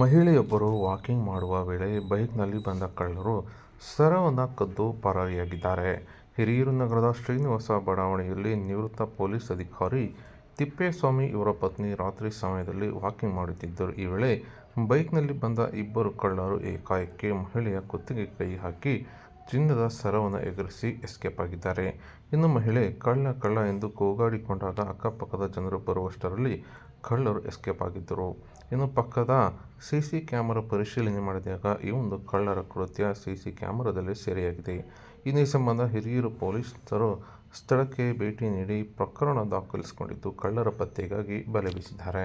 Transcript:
ಮಹಿಳೆಯೊಬ್ಬರು ವಾಕಿಂಗ್ ಮಾಡುವ ವೇಳೆ ಬೈಕ್ನಲ್ಲಿ ಬಂದ ಕಳ್ಳರು ಸರವನ್ನು ಕದ್ದು ಪರಾರಿಯಾಗಿದ್ದಾರೆ. ಹಿರಿಯೂರು ನಗರದ ಶ್ರೀನಿವಾಸ ಬಡಾವಣೆಯಲ್ಲಿ ನಿವೃತ್ತ ಪೊಲೀಸ್ ಅಧಿಕಾರಿ ತಿಪ್ಪೇಸ್ವಾಮಿ ಇವರ ಪತ್ನಿ ರಾತ್ರಿ ಸಮಯದಲ್ಲಿ ವಾಕಿಂಗ್ ಮಾಡುತ್ತಿದ್ದರು. ಈ ವೇಳೆ ಬೈಕ್ನಲ್ಲಿ ಬಂದ ಇಬ್ಬರು ಕಳ್ಳರು ಏಕಾಏಕಿ ಮಹಿಳೆಯ ಕುತ್ತಿಗೆ ಕೈ ಹಾಕಿ ಚಿನ್ನದ ಸರವನ್ನು ಎಗರಿಸಿ ಎಸ್ಕೇಪ್ ಆಗಿದ್ದಾರೆ. ಇನ್ನು ಮಹಿಳೆ ಕಳ್ಳ ಕಳ್ಳ ಎಂದು ಕೂಗಾಡಿಕೊಂಡಾಗ ಅಕ್ಕಪಕ್ಕದ ಜನರು ಬರುವಷ್ಟರಲ್ಲಿ ಕಳ್ಳರು ಎಸ್ಕೇಪ್ ಆಗಿದ್ದರು. ಇನ್ನು ಪಕ್ಕದ ಸಿ ಸಿ ಕ್ಯಾಮೆರಾ ಪರಿಶೀಲನೆ ಮಾಡಿದಾಗ ಈ ಒಂದು ಕಳ್ಳರ ಕೃತ್ಯ ಸಿಸಿ ಕ್ಯಾಮೆರಾದಲ್ಲಿ ಸೆರೆಯಾಗಿದೆ. ಈ ಸಂಬಂಧ ಹಿರಿಯೂರು ಪೊಲೀಸರು ಸ್ಥಳಕ್ಕೆ ಭೇಟಿ ನೀಡಿ ಪ್ರಕರಣ ದಾಖಲಿಸಿಕೊಂಡಿದ್ದು, ಕಳ್ಳರ ಪತ್ತೆಗಾಗಿ ಬಲೆ ಬೀಸಿದ್ದಾರೆ.